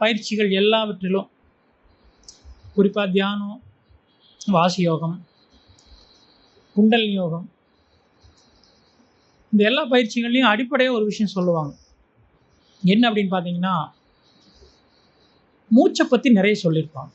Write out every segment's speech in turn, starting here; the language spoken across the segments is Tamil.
பயிற்சிகள் எல்லாவற்றிலும் குறிப்பாக தியானம் வாசி யோகம் குண்டல் யோகம் இந்த எல்லா பயிற்சிகள்லையும் அடிப்படையாக ஒரு விஷயம் சொல்லுவாங்க. என்ன அப்படின்னு பார்த்தீங்கன்னா மூச்சை பற்றி நிறைய சொல்லியிருப்பாங்க.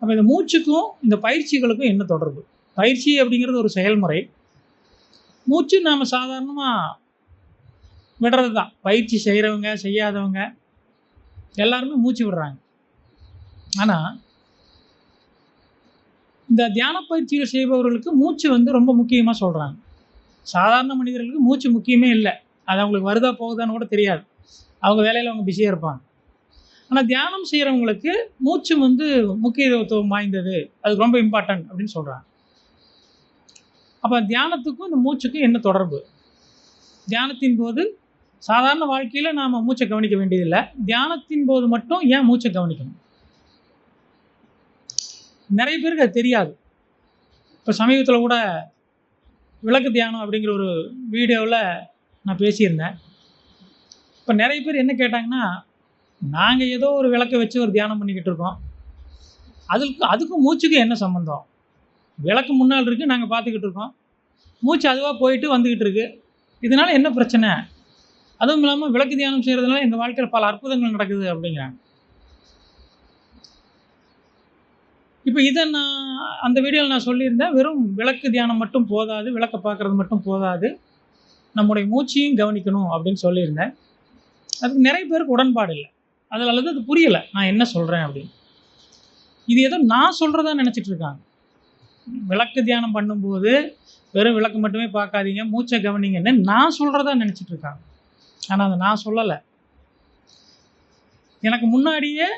அப்போ இந்த மூச்சுக்கும் இந்த பயிற்சிகளுக்கும் என்ன தொடர்பு? பயிற்சி அப்படிங்கிறது ஒரு செயல்முறை. மூச்சு நாம் சாதாரணமாக விடுறது தான் பயிற்சி செய்கிறவங்க செய்யாதவங்க எல்லாருமே மூச்சு விடுறாங்க. ஆனால் இந்த தியான பயிற்சிகள் செய்பவர்களுக்கு மூச்சு வந்து ரொம்ப முக்கியமாக சொல்கிறாங்க சாதாரண மனிதர்களுக்கு மூச்சு முக்கியமே இல்லை. அது அவங்களுக்கு வருதா போகுதான்னு கூட தெரியாது. அவங்க வேலையில் அவங்க பிஸியாக இருப்பாங்க. ஆனால் தியானம் செய்கிறவங்களுக்கு மூச்சு வந்து முக்கியத்துவம் வாய்ந்தது. அது ரொம்ப இம்பார்ட்டன்ட் அப்படின்னு சொல்கிறாங்க அப்போ தியானத்துக்கும் இந்த மூச்சுக்கும் என்ன தொடர்பு? தியானத்தின் போது சாதாரண வாழ்க்கையில் நாம் மூச்சை கவனிக்க வேண்டியதில்லை. தியானத்தின் போது மட்டும் ஏன் மூச்சை கவனிக்கணும்? நிறைய பேருக்கு அது தெரியாது. இப்போ சமீபத்தில் கூட விளக்கு தியானம் அப்படிங்கிற ஒரு வீடியோவில் நான் பேசியிருந்தேன். இப்போ நிறைய பேர் என்ன கேட்டாங்கன்னா நாங்கள் ஏதோ ஒரு விளக்கை வச்சு ஒரு தியானம் பண்ணிக்கிட்டு இருக்கோம். அதுக்கு அதுக்கும் மூச்சுக்கும் என்ன சம்மந்தம் விளக்கு முன்னால் இருக்குது நாங்கள் பார்த்துக்கிட்டு இருக்கோம். மூச்சு அதுவாக போயிட்டு வந்துக்கிட்டு இருக்கு. இதனால் என்ன பிரச்சனை? அதுவும் இல்லாமல் விளக்கு தியானம் செய்கிறதுனால எங்கள் வாழ்க்கையில் பல அற்புதங்கள் நடக்குது அப்படிங்கிறாங்க. இப்போ இதை நான் அந்த வீடியோவில் நான் சொல்லியிருந்தேன் வெறும் விளக்கு தியானம் மட்டும் போதாது விளக்கை பார்க்குறது மட்டும் போதாது நம்முடைய மூச்சையும் கவனிக்கணும் அப்படின்னு சொல்லியிருந்தேன். அதுக்கு நிறைய பேருக்கு உடன்பாடு இல்லை. அதில் அல்லது அது புரியலை நான் என்ன சொல்கிறேன் அப்படின்னு. இது ஏதோ நான் சொல்கிறதா நினச்சிட்டு இருக்காங்க. விளக்கு தியானம் பண்ணும்போது வெறும் விளக்கு மட்டுமே பார்க்காதீங்க மூச்சை கவனிங்கன்னு நான் சொல்கிறதா நினச்சிட்டு இருக்காங்க. ஆனால் அதை நான் சொல்லலை. எனக்கு முன்னாடியே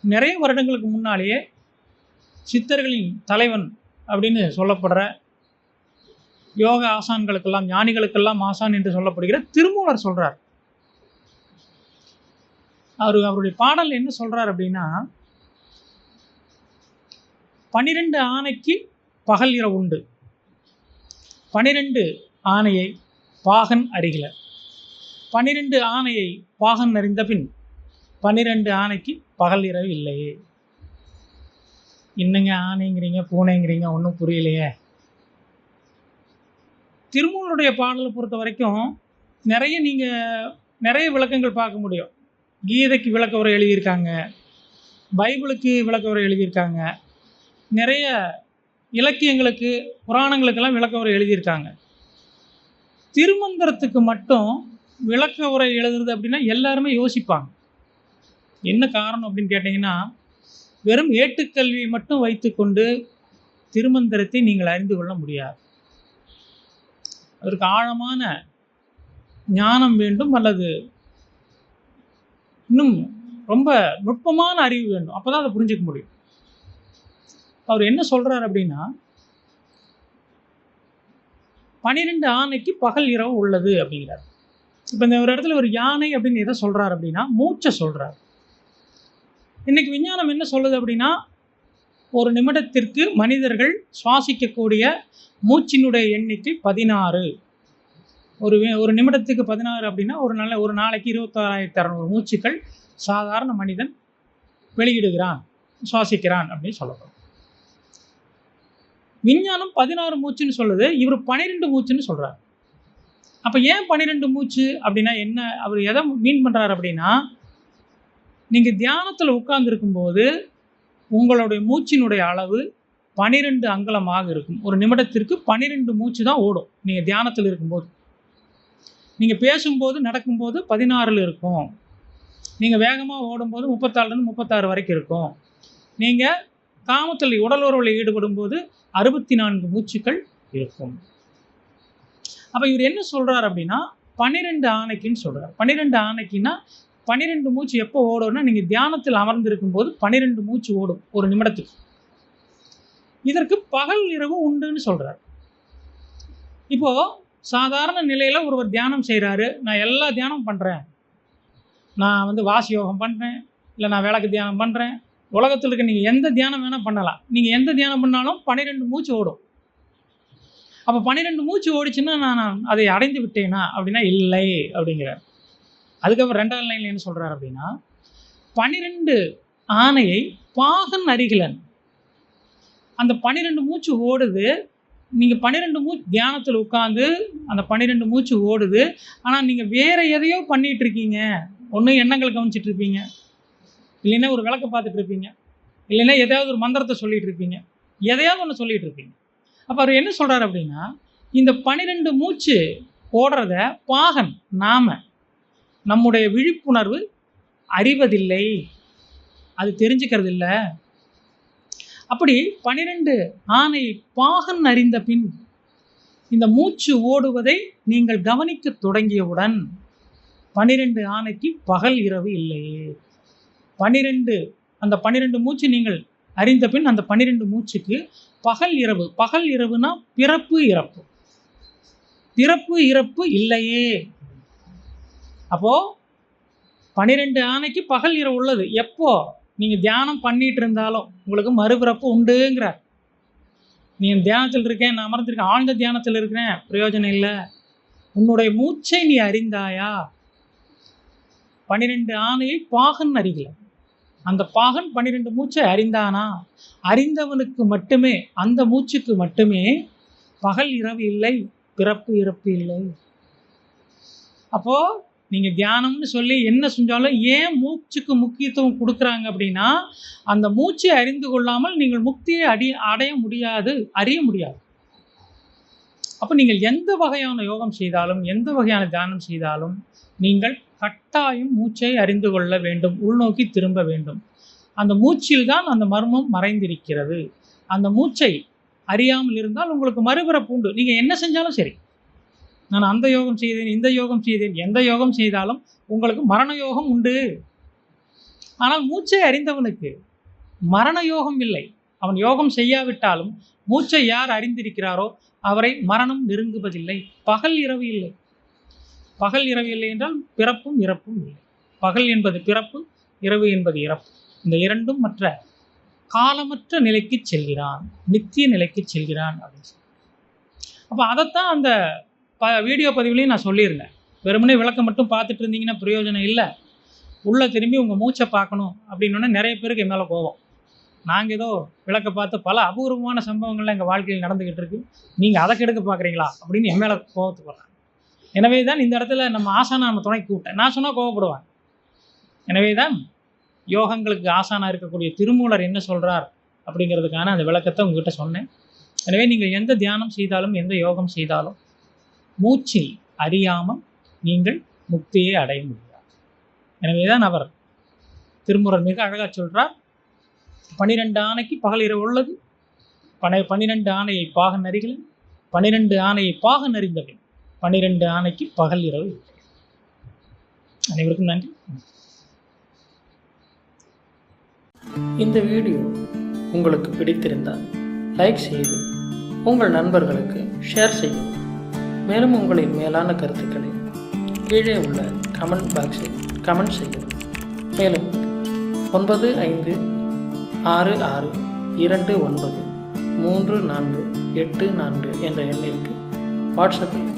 நிறைய வருடங்களுக்கு முன்னாலேயே சித்தர்களின் தலைவன் அப்படின்னு சொல்லப்படுற யோக ஆசான்களுக்கெல்லாம் ஞானிகளுக்கெல்லாம் ஆசான் என்று சொல்லப்படுகிற திருமூலர் சொல்கிறார் அவர் அவருடைய பாடல் என்ன சொல்கிறார் அப்படின்னா பனிரெண்டு ஆணைக்கு பகல் இரவு உண்டு. பனிரெண்டு ஆணையை பாகன் அறிகில பனிரெண்டு ஆணையை பாகன் அறிந்த பின் பன்னிரெண்டு ஆணைக்கு பகல் இரவு இல்லையே என்னங்க ஆணைங்கிறீங்க பூனைங்கிறீங்க ஒன்றும் புரியலையே. திருமூலருடைய பாடலை பொறுத்த வரைக்கும் நிறைய நீங்கள் நிறைய விளக்கங்கள் பார்க்க முடியும். கீதைக்கு விளக்க உரை எழுதியிருக்காங்க பைபிளுக்கு விளக்க உரை எழுதியிருக்காங்க நிறைய இலக்கியங்களுக்கு புராணங்களுக்கெல்லாம் விளக்க உரை எழுதியிருக்காங்க. திருமந்திரத்துக்கு மட்டும் விளக்க உரை எழுதுறது அப்படின்னா எல்லாருமே யோசிப்பாங்க. என்ன காரணம் அப்படின்னு கேட்டிங்கன்னா வெறும் ஏட்டுக்கல்வி மட்டும் வைத்துக்கொண்டு திருமந்திரத்தை நீங்கள் அறிந்து கொள்ள முடியாது. அதற்கு ஆழமான ஞானம் வேண்டும் அல்லது இன்னும் ரொம்ப நுட்பமான அறிவு வேண்டும். அப்போ தான் அதை புரிஞ்சிக்க முடியும். அவர் என்ன சொல்கிறார் அப்படின்னா பனிரெண்டு ஆணைக்கு பகல் இரவு உள்ளது அப்படிங்கிறார். இப்போ இந்த ஒரு இடத்துல ஒரு யானை அப்படின்னு எதை சொல்கிறார் அப்படின்னா மூச்சை சொல்கிறார் இன்னைக்கு விஞ்ஞானம் என்ன சொல்லுது அப்படின்னா ஒரு நிமிடத்திற்கு மனிதர்கள் சுவாசிக்கக்கூடிய மூச்சினுடைய எண்ணிக்கை பதினாறு. ஒரு ஒரு நிமிடத்துக்கு பதினாறு அப்படின்னா ஒரு நல்ல ஒரு நாளைக்கு இருபத்தாறாயிரத்தி அறநூறு மூச்சுக்கள் சாதாரண மனிதன் வெளியிடுகிறான் சுவாசிக்கிறான் அப்படின்னு சொல்லப்படும். விஞ்ஞானம் பதினாறு மூச்சுன்னு சொல்லுது. இவர் பன்னிரெண்டு மூச்சுன்னு சொல்கிறார் அப்போ ஏன் பன்னிரெண்டு மூச்சு அப்படின்னா என்ன? அவர் எதை மீன் பண்ணுறாரு அப்படின்னா நீங்கள் தியானத்தில் உட்கார்ந்துருக்கும்போது உங்களுடைய மூச்சினுடைய அளவு பனிரெண்டு அங்கலமாக இருக்கும். ஒரு நிமிடத்திற்கு பன்னிரெண்டு மூச்சு தான் ஓடும் நீங்கள் தியானத்தில் இருக்கும்போது. நீங்கள் பேசும்போது நடக்கும்போது பதினாறில் இருக்கும். நீங்கள் வேகமாக ஓடும்போது முப்பத்தாறுலேருந்து முப்பத்தாறு வரைக்கும் இருக்கும். நீங்கள் காமத்தில் உடல் உறவில் ஈடுபடும் போது அறுபத்தி நான்கு மூச்சுக்கள் இருக்கும். அப்போ இவர் என்ன சொல்கிறார் அப்படின்னா பன்னிரெண்டு ஆணைக்குன்னு சொல்கிறார் பன்னிரெண்டு ஆணைக்குன்னா பன்னிரெண்டு மூச்சு எப்போ ஓடும்னா நீங்கள் தியானத்தில் அமர்ந்திருக்கும் போது பன்னிரெண்டு மூச்சு ஓடும் ஒரு நிமிடத்துக்கு இதற்கு பகல் இரவு உண்டுன்னு சொல்கிறார் இப்போது சாதாரண நிலையில் ஒருவர் தியானம் செய்கிறாரு நான் எல்லா தியானமும் பண்ணுறேன் நான் வந்து வாசி யோகம் பண்ணுறேன் இல்லை நான் விளக்கு தியானம் பண்ணுறேன் உலகத்தில் இருக்க நீங்கள் எந்த தியானம் வேணால் பண்ணலாம். நீங்கள் எந்த தியானம் பண்ணாலும் பன்னிரெண்டு மூச்சு ஓடும். அப்போ பன்னிரெண்டு மூச்சு ஓடிச்சுன்னா நான் நான் அதை அடைந்து விட்டேனா? அப்படின்னா இல்லை அப்படிங்கிறார். அதுக்கப்புறம் ரெண்டாவது லைனில் என்ன சொல்கிறார் அப்படின்னா பன்னிரெண்டு ஆணையை பாகன் அருகிலன். அந்த பன்னிரெண்டு மூச்சு ஓடுது. நீங்கள் பன்னிரெண்டு மூச்சு தியானத்தில் உட்காந்து அந்த பன்னிரெண்டு மூச்சு ஓடுது. ஆனால் நீங்கள் வேறு எதையோ பண்ணிட்டு இருக்கீங்க. எண்ணங்கள் கவனிச்சிட்டு இருப்பீங்க. இல்லைன்னா ஒரு விளக்க பார்த்துட்டு இருப்பீங்க. இல்லைன்னா எதையாவது ஒரு மந்திரத்தை சொல்லிட்டு இருப்பீங்க. எதையாவது ஒன்று சொல்லிட்டு இருப்பீங்க. அப்போ அவர் என்ன சொல்கிறார் அப்படின்னா இந்த பனிரெண்டு மூச்சு ஓடுறத பாகன் நாம நம்முடைய விழிப்புணர்வு அறிவதில்லை. அது தெரிஞ்சுக்கிறது இல்லை. அப்படி பனிரெண்டு ஆணை பாகன் அறிந்த பின் இந்த மூச்சு ஓடுவதை நீங்கள் கவனிக்க தொடங்கியவுடன் பனிரெண்டு ஆணைக்கு பகல் இரவு இல்லையே. பனிரெண்டு அந்த பன்னிரெண்டு மூச்சு நீங்கள் அறிந்த பின் அந்த பன்னிரெண்டு மூச்சுக்கு பகல் இரவு பகல் இரவுனா பிறப்பு இறப்பு. பிறப்பு இறப்பு இல்லையே. அப்போ பன்னிரெண்டு ஆணைக்கு பகல் இரவு உள்ளது. எப்போ? நீங்கள் தியானம் பண்ணிட்டு இருந்தாலும் உங்களுக்கு மறுபிறப்பு உண்டுங்கிறார். நீ தியானத்தில் இருக்கேன் நான் அமர்ந்திருக்கேன் ஆழ்ந்த தியானத்தில் இருக்கிறேன் பிரயோஜனம் இல்லை. உன்னுடைய மூச்சை நீ அறிந்தாயா? பன்னிரெண்டு ஆணையை பாகன் அறிகல அந்த பாகன் பன்னிரெண்டு மூச்சை அறிந்தானா? அறிந்தவனுக்கு மட்டுமே அந்த மூச்சுக்கு மட்டுமே பகல் இரவு இல்லை பிறப்பு இறப்பு இல்லை. அப்போ நீங்கள் தியானம்னு சொல்லி என்ன செஞ்சாலும் ஏன் மூச்சுக்கு முக்கியத்துவம் கொடுக்குறாங்க அப்படின்னா அந்த மூச்சை அறிந்து கொள்ளாமல் நீங்கள் முக்தியை அடி அடைய முடியாது அறிய முடியாது. அப்போ நீங்கள் எந்த வகையான யோகம் செய்தாலும் எந்த வகையான தியானம் செய்தாலும் நீங்கள் கட்டாயம் மூச்சை அறிந்து கொள்ள வேண்டும் உள்நோக்கி திரும்ப வேண்டும். அந்த மூச்சில் தான் அந்த மர்மம் மறைந்திருக்கிறது. அந்த மூச்சை அறியாமல் இருந்தால் உங்களுக்கு மறுபிறப்பு உண்டு நீங்கள் என்ன செஞ்சாலும் சரி. நான் அந்த யோகம் செய்தேன் இந்த யோகம் செய்தேன் எந்த யோகம் செய்தாலும் உங்களுக்கு மரண யோகம் உண்டு. ஆனால் மூச்சை அறிந்தவனுக்கு மரண யோகம் இல்லை. அவன் யோகம் செய்யாவிட்டாலும் மூச்சை யார் அறிந்திருக்கிறாரோ அவரை மரணம் நெருங்குவதில்லை. பகல் இரவு இல்லை. பகல் இரவு இல்லை என்றால் பிறப்பும் இறப்பும் இல்லை. பகல் என்பது பிறப்பு இரவு என்பது இறப்பு. இந்த இரண்டும் மற்ற காலமற்ற நிலைக்கு செல்கிறான் நித்திய நிலைக்கு செல்கிறான் அப்படின்னு சொல்லி. அப்போ அதைத்தான் அந்த ப வீடியோ பதிவுலையும் நான் சொல்லியிருந்தேன். வெறுமனே விளக்கம் மட்டும் பார்த்துட்டு இருந்தீங்கன்னா பிரயோஜனம் இல்லை. உள்ளே திரும்பி உங்கள் மூச்சை பார்க்கணும் அப்படின்னோடனே நிறைய பேருக்கு என் மேலே கோவம் நாங்கள் ஏதோ விளக்க பார்த்து பல அபூர்வமான சம்பவங்கள்லாம் எங்கள் வாழ்க்கையில் நடந்துக்கிட்டு இருக்கு. நீங்கள் அதை கெடுக்க பார்க்குறீங்களா அப்படின்னு என் மேலே கோவத்துக்கு வர்றாங்க. எனவே தான் இந்த இடத்துல நம்ம ஆசானை நம்ம துணை கூப்பிட்டேன். நான் சொன்னால் கோவப்படுவாங்க. எனவே தான் யோகங்களுக்கு ஆசானா இருக்கக்கூடிய திருமூலர் என்ன சொல்கிறார் அப்படிங்கிறதுக்கான அந்த விளக்கத்தை உங்ககிட்ட சொன்னேன். எனவே நீங்கள் எந்த தியானம் செய்தாலும் எந்த யோகம் செய்தாலும் மூச்சில் அறியாமல் நீங்கள் முக்தியை அடைய முடியாது. எனவே தான் அவர் திருமுறர் மிக அழகாக சொல்கிறார் பனிரெண்டு ஆணைக்கு பகல் இரவு உள்ளது. பனை பன்னிரெண்டு ஆணையை பாகன் நறிகளும் பன்னிரெண்டு ஆணையை பாக நறிந்தவன் பன்னிரெண்டு ஆணைக்கு பகல் இரவு. அனைவருக்கும் நன்றி. இந்த வீடியோ உங்களுக்கு பிடித்திருந்தால் லைக் செய்து உங்கள் நண்பர்களுக்கு ஷேர் செய்யவும். மேலும் உங்களின் மேலான கருத்துக்களை கீழே உள்ள கமெண்ட் பாக்ஸில் கமெண்ட் செய்யவும். மேலும் ஒன்பது ஐந்து ஆறு ஆறு இரண்டு ஒன்பது மூன்று நான்கு எட்டு நான்கு என்ற எண்ணிற்கு வாட்ஸ்அப்பில்